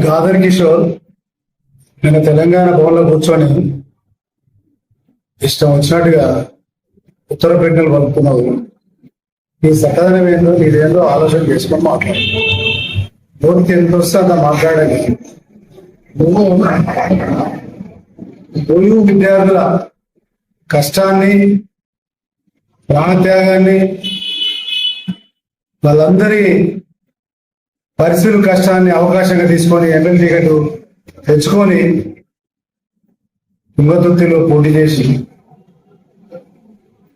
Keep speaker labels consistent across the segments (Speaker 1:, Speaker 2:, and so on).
Speaker 1: గాదర్ కిషోర్ నేను తెలంగాణ భవన్లో కూర్చొని ఇష్టం వచ్చినట్టుగా ఉత్తర ప్రజ్ఞలు పలుకుతున్నావు నీ సకదనం ఏందో నీదేందో ఆలోచన చేసుకొని మాట్లాడు. నోటికి ఎంత వస్తే అంత మాట్లాడాలి నువ్వు నువ్వు విద్యార్థుల కష్టాన్ని ప్రాణత్యాగాన్ని వాళ్ళందరి పరిస్థితుల కష్టాన్ని అవకాశంగా తీసుకొని ఎమ్మెల్యే టికెట్ తెచ్చుకొని తుంగతుర్తిలో పోటీ చేసి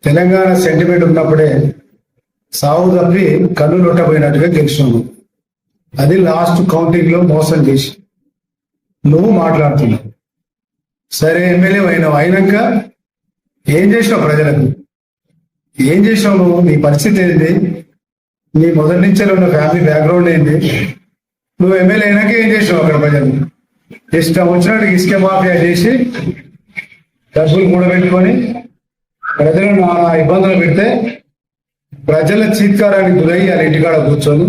Speaker 1: తెలంగాణ సెంటిమెంట్ ఉన్నప్పుడే సాగు తప్పి కన్ను లొట్టపోయినట్టుగా గెలిచినాము. అది లాస్ట్ కౌంటింగ్లో మోసం చేసి నువ్వు మాట్లాడుతున్నావు. సరే ఎమ్మెల్యే అయినావు. అయినాక ఏం చేసినావు ప్రజలకు? ఏం చేసినావు నువ్వు? నీ పరిస్థితి ఏంటి నీ మొదటి నుంచే ఉన్న ఫ్యామిలీ బ్యాక్గ్రౌండ్ ఏంటి? నువ్వు ఎమ్మెల్యే అయినాక ఏం చేసినావు అక్కడ ప్రజలు? ఇష్టం వచ్చినట్టు ఇసుక మాఫియా చేసి డబ్బులు కూడబెట్టుకొని ప్రజలు నానా ఇబ్బందులు పెడితే ప్రజల చీత్కారానికి గురయ్యి వాళ్ళ ఇంటికాడ కూర్చొని.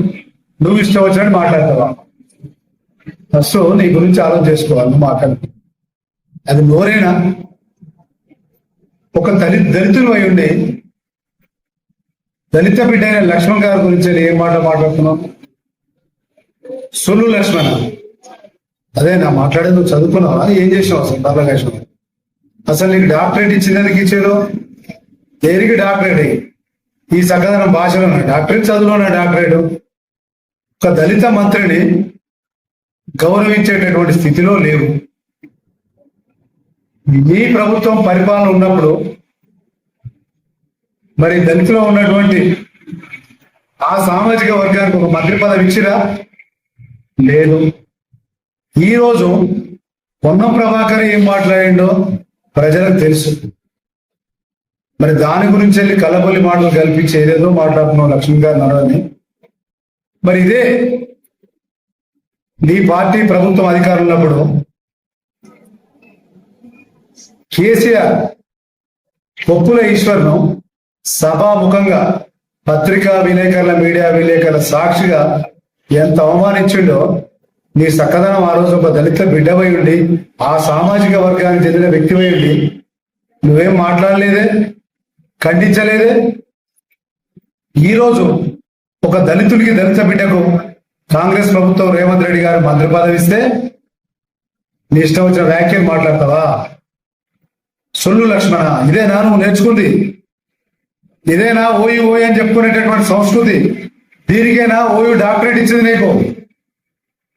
Speaker 1: నువ్వు ఇష్టం వచ్చినట్టు మాట్లాడతావా? ఫస్ట్ నీ గురించి ఆలోచన చేసుకోవాలి నువ్వు మాట్లాడు. అది నోరేనా? ఒక దళిత దళితులు అయి ఉండి దళిత బిడ్డ అయిన లక్ష్మణ్ గారి గురించి ఏం మాట మాట్లాడుతున్నాం? సొల్లు లక్ష్మణ అదే నా మాట్లాడేది నువ్వు చదువుకున్నావా? ఏం చేసినావు అసలు బాలకృష్ణ అసలు నీకు డాక్టరేట్ ఇచ్చిందానికి ఇచ్చారు దేనికి డాక్టరేట్? ఈ సగదనం భాషలో డాక్టరేట్ చదువులో డాక్టరేట్? ఒక దళిత మంత్రిని గౌరవించేటటువంటి స్థితిలో లేవు. మీ ప్రభుత్వం పరిపాలన ఉన్నప్పుడు మరి దళితులో ఉన్నటువంటి ఆ సామాజిక వర్గానికి ఒక మంత్రి పదవి ఇచ్చిరా? లేదు. ఈరోజు పొన్నం ప్రభాకర్ ఏం మాట్లాడిండో ప్రజలకు తెలుసు. మరి దాని గురించి వెళ్ళి కలబొల్లి మాటలు కల్పించి ఏదేదో మాట్లాడుతున్నాం లక్ష్మణ్ గారు నడవని. మరి ఇదే నీ పార్టీ ప్రభుత్వం అధికారం ఉన్నప్పుడు కేసీఆర్ కొప్పుల ఈశ్వర్ను సభాముఖంగా పత్రికా విలేకరుల మీడియా విలేకరుల సాక్షిగా ఎంత అవమానించిండో నీ సక్కదనం ఆ రోజు ఒక దళిత బిడ్డవై ఉండి ఆ సామాజిక వర్గానికి చెందిన వ్యక్తివై ఉండి నువ్వేం మాట్లాడలేదే? ఖండించలేదే? ఈరోజు ఒక దళితుడికి దళిత బిడ్డకు కాంగ్రెస్ ప్రభుత్వం రేవంత్ రెడ్డి గారు మంత్రి పదవి ఇస్తే నీ ఇష్టం వచ్చిన వ్యాఖ్యలు మాట్లాడతావా? సొల్లు లక్ష్మణ ఇదేనా నువ్వు నేర్చుకుంది? ఇదేనా ఓయు ఓయ్ అని చెప్పుకునేటటువంటి సంస్కృతి దీనికైనా ఓయు డాక్టరేట్ ఇచ్చింది నీకు?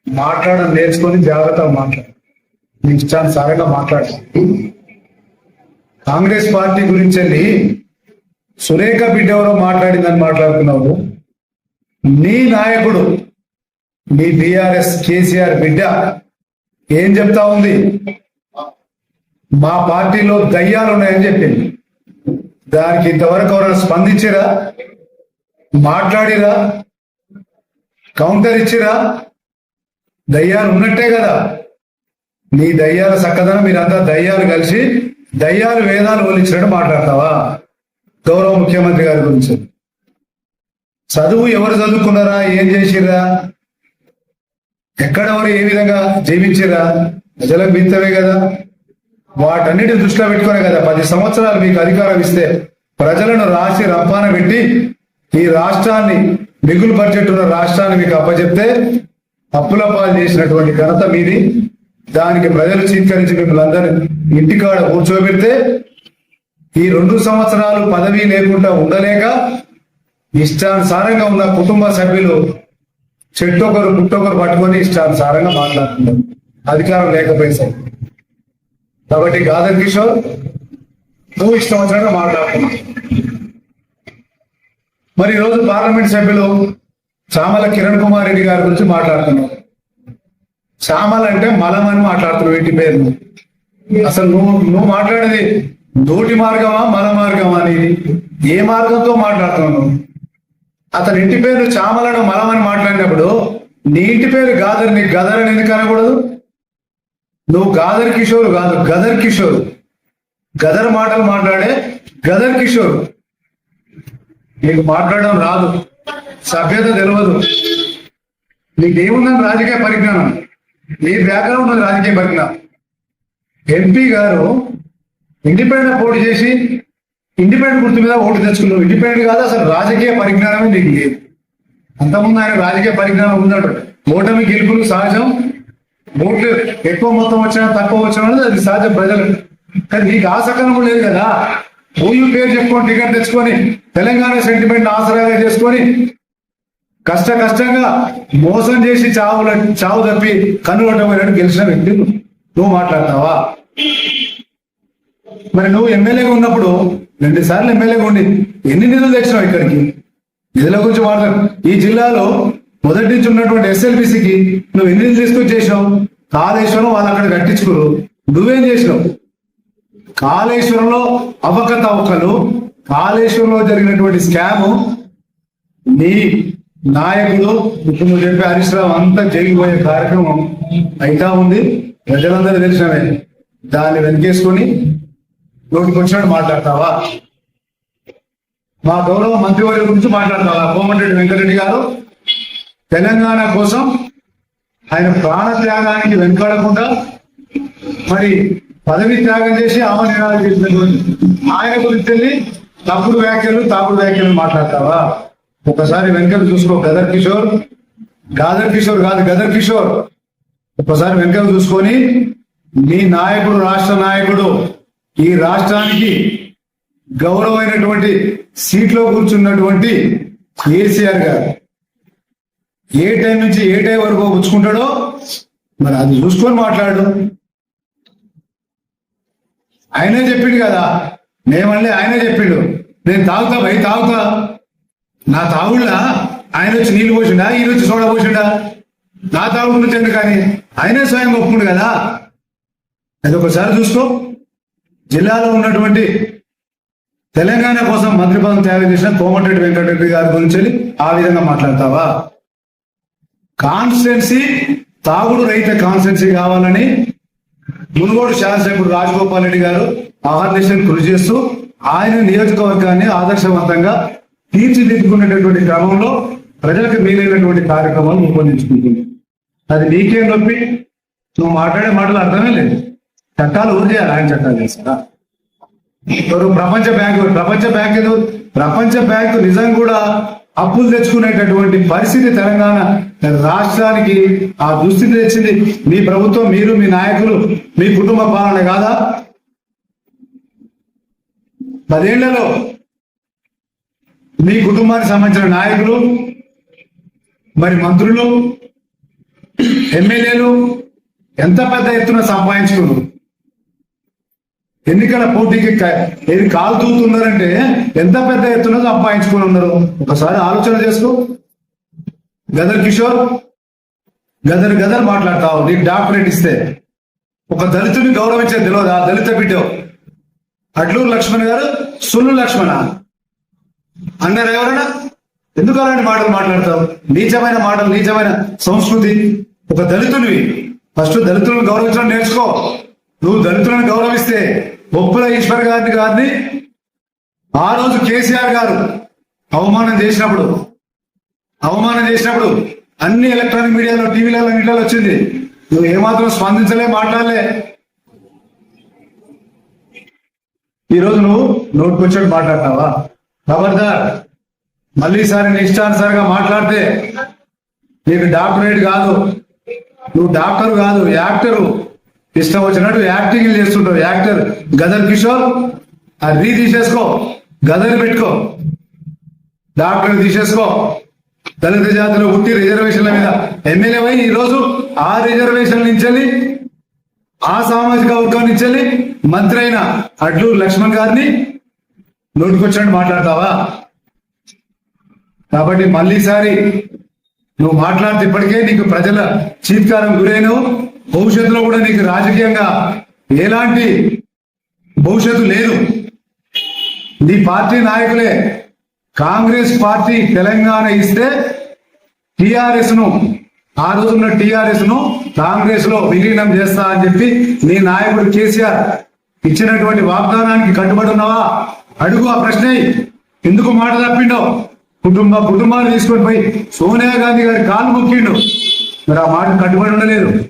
Speaker 1: మాట్లాడడం నేర్చుకొని జాగ్రత్తగా మాట్లాడు. నీ ఇష్టానుసారంగా మాట్లాడు. కాంగ్రెస్ పార్టీ గురించి వెళ్ళి సురేఖ బిడ్డ ఎవరో మాట్లాడిందని మాట్లాడుతున్నావు నీ నాయకుడు నీ బీఆర్ఎస్ కేసీఆర్ బిడ్డ ఏం చెప్తా ఉంది? మా పార్టీలో దయ్యాలు ఉన్నాయని చెప్పింది. దానికి ఇంతవరకు ఎవరైనా స్పందించిరా? మాట్లాడిరా? కౌంటర్ ఇచ్చిరా? దయ్యాలు ఉన్నట్టే కదా. నీ దయ్యాల చక్కదనం మీరంతా దయ్యాలు కలిసి దయ్యాలు వేదాలు వలిచినట్టు మాట్లాడతావా? గౌరవ ముఖ్యమంత్రి గారి గురించి. చదువు ఎవరు చదువుకున్నారా? ఏం చేసిర్రా? ఎక్కడెవరు ఏ విధంగా జీవించిరా ప్రజలకు వింతవే కదా. వాటన్నిటి దృష్టిలో పెట్టుకునే కదా పది సంవత్సరాలు మీకు అధికారం ఇస్తే ప్రజలను రాసి రంపాన పెట్టి ఈ రాష్ట్రాన్ని మిగులు బడ్జెట్ ఉన్న రాష్ట్రాన్ని మీకు అప్పచెప్తే అప్పుల పాలు చేసినటువంటి ఘనత మీది. దానికి ప్రజలు చీత్కరించి మిమ్మల్ని అందరినీ ఇంటికాడ కూర్చోబెడితే ఈ రెండు సంవత్సరాలు పదవి లేకుండా ఉండలేక ఇష్టానుసారంగా ఉన్న కుటుంబ సభ్యులు చెట్టొకరు పుట్టొకరు పట్టుకొని ఇష్టానుసారంగా మాట్లాడుతున్నారు. అధికారం లేకపోయేసరికి కాబట్టి గాదర్ కిషోర్ నువ్వు ఇష్టం వచ్చినట్టు మాట్లాడుతున్నావు. మరి ఈరోజు పార్లమెంట్ సభ్యులు చామల కిరణ్ కుమార్ రెడ్డి గారి గురించి మాట్లాడుతున్నావు చామల అంటే మలం అని మాట్లాడుతున్నావు ఇంటి పేరు? అసలు నువ్వు నువ్వు మాట్లాడేది నోటి మార్గమా మల మార్గమా అనేది ఏ మార్గంతో మాట్లాడుతున్నావు అతని ఇంటి పేరు చామలను మలమని మాట్లాడినప్పుడు నీ ఇంటి పేరు గాదర్ నీ గదర్ అని ఎందుకు అనకూడదు? నువ్వు గాదర్ కిషోర్ కాదు గదర్ కిషోర్. గదర్ మాటలు మాట్లాడే గదర్ కిషోర్. నీకు మాట్లాడడం రాదు సభ్యత తెలియదు నీకేముందని రాజకీయ పరిజ్ఞానం నీ బ్యాక్గ్రౌండ్ ఉంది రాజకీయ పరిజ్ఞానం. ఎంపీ గారు ఇండిపెండెంట్ పోటీ చేసి ఇండిపెండెంట్ గుర్తు మీద ఓటు తెచ్చుకున్నావు ఇండిపెండెంట్ కాదు అసలు రాజకీయ పరిజ్ఞానమే నీకు లేదు. అంతకుముందు ఆయన రాజకీయ పరిజ్ఞానం ఉందట ఓటమి గెలుపులు సహజం ఓట్లు ఎక్కువ మొత్తం వచ్చినా తక్కువ వచ్చినా అనేది అది సహజం ప్రజలు. కానీ నీకు ఆ లేదు కదా? ఊళ్ళు పేరు చెప్పుకొని టికెట్ తెచ్చుకొని తెలంగాణ సెంటిమెంట్ ఆసరాగా చేసుకొని కష్ట కష్టంగా మోసం చేసి చావుల చావు తప్పి కన్నుగొట్టబోయినట్టు గెలిచిన వ్యక్తి నువ్వు మాట్లాడతావా? మరి నువ్వు ఎమ్మెల్యేగా ఉన్నప్పుడు రెండు సార్లు ఎమ్మెల్యేగా ఉండి ఎన్ని నిధులు తెచ్చినావు ఇక్కడికి? నిధుల గురించి మాట్లాడు. ఈ జిల్లాలో మొదటి నుంచి ఉన్నటువంటి ఎస్ఎల్బిసికి నువ్వు ఎన్ని తీసుకొని తీసుకొచ్చి చేసినావు? కాళేశ్వరం వాళ్ళు అక్కడ కట్టించుకోరు. నువ్వేం చేసినావు? కాళేశ్వరంలో అవకతవకలు కాళేశ్వరంలో జరిగినటువంటి స్కాము. నీ నాయకులు ఇప్పుడు నువ్వు చెప్పే హరీష్ రావు అంతా జరిగిపోయే కార్యక్రమం అయితా ఉంది. ప్రజలందరూ తెలిసినవే. దాన్ని వెనకేసుకొని నోటికి వచ్చినట్టు మాట్లాడతావా? మా గౌరవ మంత్రివర్యుల గురించి మాట్లాడతావా? కోమటిరెడ్డి వెంకటరెడ్డి గారు? తెలంగాణ కోసం ఆయన ప్రాణ త్యాగానికి వెనుకాడకుండా మరి పదవి త్యాగం చేసి ఆమె నినాదం చేసినటువంటి ఆయన గురించి వెళ్ళి తప్పుడు వ్యాఖ్యలు తాపుడు వ్యాఖ్యలు మాట్లాడతావా? ఒకసారి వెనకలు చూసుకో గదర్ కిషోర్. గాదర్ కిషోర్ కాదు గదర్ కిషోర్. ఒకసారి వెనకలు చూసుకొని మీ నాయకుడు రాష్ట్ర నాయకుడు ఈ రాష్ట్రానికి గౌరవమైనటువంటి సీట్లో కూర్చున్నటువంటి కేసీఆర్ గారు ఏ టైం నుంచి ఏ టైం వరకు పుచ్చుకుంటాడో మరి అది చూసుకొని మాట్లాడు. ఆయనే చెప్పిండు కదా మేమల్లే ఆయనే చెప్పిండు నేను తాగుతా భయ తాగుతా. నా తాగుళ్ళ ఆయన వచ్చి నీళ్ళు పోసిండా ఈయన వచ్చి సోడా పోసిండా? నా తాగుడు నుంచి కానీ ఆయనే స్వయం ఒప్పుకుండు కదా. అది ఒకసారి చూసుకో. జిల్లాలో ఉన్నటువంటి తెలంగాణ కోసం మంత్రి పదం త్యాగం చేసిన కోమటిరెడ్డి వెంకటరెడ్డి గారి గురించి ఆ విధంగా మాట్లాడతావా? కాన్స్టిట్యున్సీ తాగుడు రహిత కాన్స్టిట్యున్సీ కావాలని మునుగోడు శాసనసభ్యుడు రాజగోపాల్ రెడ్డి గారు అహర్నిశం కృషి చేస్తూ ఆయన నియోజకవర్గాన్ని ఆదర్శవంతంగా తీర్చిదిద్దుకునేటటువంటి క్రమంలో ప్రజలకు మేలైనటువంటి కార్యక్రమాలు రూపొందించుకుంటుంది. అది నీకేం నొప్పి? నువ్వు మాట్లాడే మాటలు అర్థమే లేదు. చట్టాలు ఊరు చేయాలి ఆయన చట్టాలు చేస్తారా? ఇప్పుడు ప్రపంచ బ్యాంకు ప్రపంచ బ్యాంక్ ప్రపంచ బ్యాంకు నిజం కూడా అప్పులు తెచ్చుకునేటటువంటి పరిస్థితి తెలంగాణ రాష్ట్రానికి ఆ దుస్థితి తెచ్చింది మీ ప్రభుత్వం మీరు మీ నాయకులు మీ కుటుంబ పాలన కాదా? పదేళ్ళలో మీ కుటుంబానికి సంబంధించిన నాయకులు మరి మంత్రులు ఎమ్మెల్యేలు ఎంత పెద్ద ఎత్తున సంపాదించుకున్నారు? ఎన్నికల పోటీకి ఏది కాలు తూతున్నారంటే ఎంత పెద్ద ఎత్తున సంపాదించుకుని ఉన్నారు? ఒకసారి ఆలోచన చేసుకో. గదర్ కిషోర్ గదర్ గదర్ మాట్లాడతావు నీకు డాక్టరేట్ ఇస్తే. ఒక దళితుని గౌరవించే తెలియదు ఆ దళిత బిడ్డ అడ్లూరు లక్ష్మణ్ గారు సుల్లు లక్ష్మణ. అన్నారు ఎవరైనా ఎందుకు అలాంటి మాటలు మాట్లాడతావు? నీచమైన మాటలు నీచమైన సంస్కృతి. ఒక దళితునివి. ఫస్ట్ దళితులను గౌరవించడం నేర్చుకో. నువ్వు దళితులను గౌరవిస్తే బొప్పుల ఈశ్వర్ గారిని గారిని ఆ రోజు కేసీఆర్ గారు అవమానం చేసినప్పుడు అవమానం చేసినప్పుడు అన్ని ఎలక్ట్రానిక్ మీడియాలో టీవీలలో అన్నిటిలో వచ్చింది. నువ్వు ఏమాత్రం స్పందించలే మాట్లాడలే. ఈరోజు నువ్వు నువ్వు నోటుకొచ్చాడు మాట్లాడతావా? ఖబర్దార్ మళ్ళీ ఈసారి నీ ఇష్టానుసారిగా మాట్లాడితే నీకు డాక్టరేట్ కాదు. నువ్వు డాక్టర్ కాదు యాక్టరు. ఇష్టం వచ్చినట్టు యాక్టింగ్ చేస్తుంటావు యాక్టర్. గదర్ కిషోర్ అది తీసేసుకో. గదర్ పెట్టుకో. డాక్టర్ తీసేసుకో. దళిత జాతిలో పుట్టి రిజర్వేషన్ల మీద ఎమ్మెల్యే అయి ఈ రోజు ఆ రిజర్వేషన్ నుంచి వెళ్ళి ఆ సామాజిక వర్గం నుంచి మంత్రి అయిన అడ్లూరు లక్ష్మణ్ గారిని నోటికొచ్చినట్టు మాట్లాడతావా? కాబట్టి మళ్ళీసారి నువ్వు మాట్లాడితే ఇప్పటికే నీకు ప్రజల చీత్కారం గురైనవు. భవిష్యత్తులో కూడా నీకు రాజకీయంగా ఎలాంటి భవిష్యత్తు లేదు. నీ పార్టీ నాయకులే కాంగ్రెస్ పార్టీ తెలంగాణ ఇస్తే టిఆర్ఎస్ను ఆ రోజున్న టిఆర్ఎస్ను కాంగ్రెస్లో విలీనం చేస్తా అని చెప్పి నీ నాయకుడు కేసీఆర్ ఇచ్చినటువంటి వాగ్దానానికి కట్టుబడి ఉన్నావా? అడుగు ఆ ప్రశ్న. ఎందుకు మాట తప్పిండో? కుటుంబ కుటుంబాన్ని తీసుకొని పోయి సోనియా గాంధీ గారి కాలు మొక్కిండు. మరి ఆ మాట కట్టుబడి ఉండలేదు.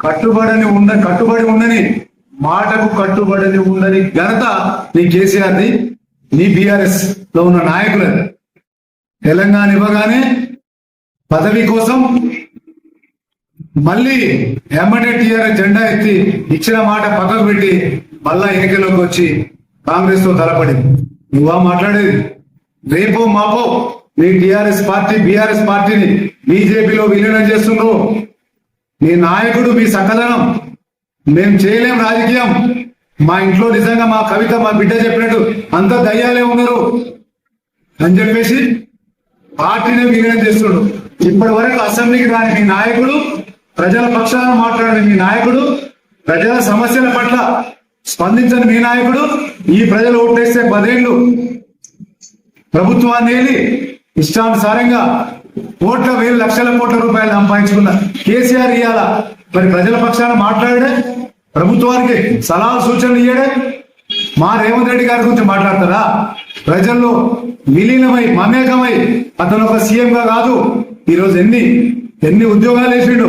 Speaker 1: కట్టుబడని ఉండ కట్టుబడి ఉండని మాటకు కట్టుబడని ఉండని ఘనత నీ కేసీఆర్ది నీ బీఆర్ఎస్ లో ఉన్న నాయకులు. తెలంగాణ ఇవ్వగానే పదవి కోసం మళ్ళీ ఎమ్మెల్యే టీఆర్ఎస్ జెండా ఎత్తి ఇచ్చిన మాట పక్కకు పెట్టి మళ్ళా ఎన్నికల్లోకి వచ్చి కాంగ్రెస్తో తలపడింది. నువ్వా మాట్లాడేది? రేపో మాపో నీ టిఆర్ఎస్ పార్టీ బీఆర్ఎస్ పార్టీని బీజేపీలో విలీనం చేస్తుండ్రు. మీ నాయకుడు మీ సకలనం. మేము చేయలేం రాజకీయం. మా ఇంట్లో నిజంగా మా కవిత మా బిడ్డ చెప్పినట్టు అంత దయ్యాలే ఉన్నారు. అని చెప్పేసి పార్టీనే విలీనం చేస్తున్నాడు. ఇప్పటి వరకు అసెంబ్లీకి రాని మీ నాయకుడు ప్రజల పక్షాన మాట్లాడిన మీ నాయకుడు ప్రజల సమస్యల పట్ల స్పందించని మీ నాయకుడు ఈ ప్రజలు ఓటేస్తే పదేళ్ళు ప్రభుత్వాన్ని వెళ్ళి ఇష్టానుసారంగా కోట్ల వేలు లక్షల కోట్ల రూపాయలు సంపాదించుకున్న కేసీఆర్ ఇవాళ మరి ప్రజల పక్షాన మాట్లాడే ప్రభుత్వానికి సలహా సూచనలు ఇయ్యడే మా రేవంత్ రెడ్డి గారి గురించి మాట్లాడతారా? ప్రజల్లో విలీనమై మమేకమై అతను ఒక సీఎంగా కాదు. ఈరోజు ఎన్ని ఎన్ని ఉద్యోగాలు వేసిండు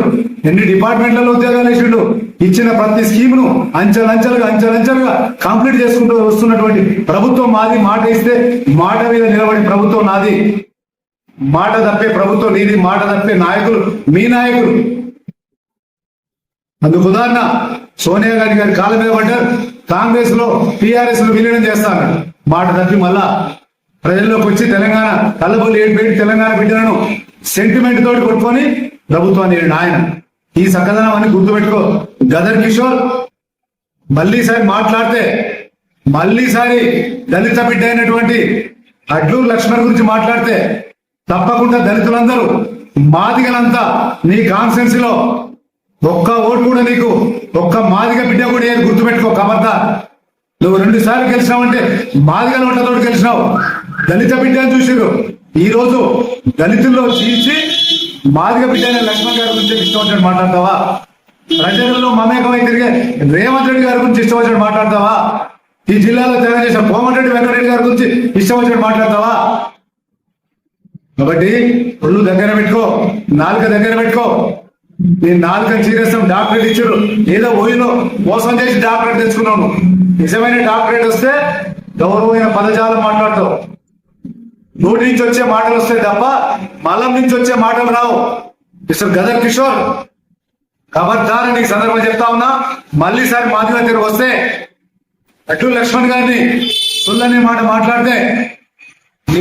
Speaker 1: ఎన్ని డిపార్ట్మెంట్లలో ఉద్యోగాలు వేసిండు ఇచ్చిన ప్రతి స్కీమ్ను అంచెలంచెలుగా అంచెలంచెలుగా కంప్లీట్ చేసుకుంటూ వస్తున్నటువంటి ప్రభుత్వం మాది మాట ఇస్తే మాట మీద నిలబడి ప్రభుత్వం నాది. మాట తప్పే ప్రభుత్వం నీది మాట తప్పే నాయకులు మీ నాయకులు. అందుకు ఉదాహరణ సోనియా గాంధీ గారి కాళ్ళ మీద పడ్డారు. కాంగ్రెస్లో టీఆర్ఎస్లో విలీనం చేస్తాను మాట తప్పి మళ్ళా ప్రజల్లోకి వచ్చి తెలంగాణ కళ్ళబొల్లి ఏడు పెట్టి తెలంగాణ బిడ్డలను సెంటిమెంట్ తోటి కొట్టుకొని ప్రభుత్వాన్ని ఏడు. ఆయన ఈ సకదనం అని గుర్తుపెట్టుకో. గదర్ కిషోర్ మళ్ళీసారి మాట్లాడితే మళ్ళీసారి దళిత బిడ్డ అయినటువంటి అడ్లూరు లక్ష్మణ్ గురించి మాట్లాడితే తప్పకుండా దళితులందరూ మాదిగలంతా నీ కాన్స్టెన్సీ లో ఒక్క ఓటు కూడా నీకు ఒక్క మాదిగ బిడ్డ కూడా ఏది గుర్తుపెట్టుకో కబర్దా నువ్వు రెండు సార్లు గెలిచినావంటే మాదిగా ఓట్లతో గెలిచినావు. దళిత బిడ్డ అని చూసిరు ఈ రోజు దళితుల్లో చీల్చి మాదిగ బిడ్డ అయిన లక్ష్మణ్ గారి గురించి ఇష్టం వచ్చినట్టు మాట్లాడతావా? ప్రజలలో మమేకమై తిరిగే రేవంత్ రెడ్డి గారి గురించి ఇష్టం వచ్చినట్టు మాట్లాడతావా? ఈ జిల్లాలో తెలంగాణ చేసిన కోమటిరెడ్డి వెంకటరెడ్డి గారి గురించి ఇష్టం వచ్చినట్టు మాట్లాడతావా? కాబట్టి ఒళ్ళు దగ్గర పెట్టుకో నాలుక దగ్గర పెట్టుకో. నేను నాలుక చీరేస్తాం డాక్టరేట్ ఇచ్చారు. ఏదో ఓయిలో మోసం చేసి డాక్టరేట్ తెచ్చుకున్నాను నిజమైన డాక్టరేట్ వస్తే గౌరవమైన పదజాలం మాట్లాడతావు. నోటి నుంచి వచ్చే మాటలు వస్తాయి తప్ప మలం నుంచి వచ్చే మాటలు రావు. మిస్టర్ గదర్ కిషోర్ ఖబర్దార్ నీకు సందర్భం చెప్తా ఉన్నా మళ్ళీ సారి మాదిగా తిరిగి వస్తే అటు లక్ష్మణ్ గారిని సుల్లని మాట మాట్లాడితే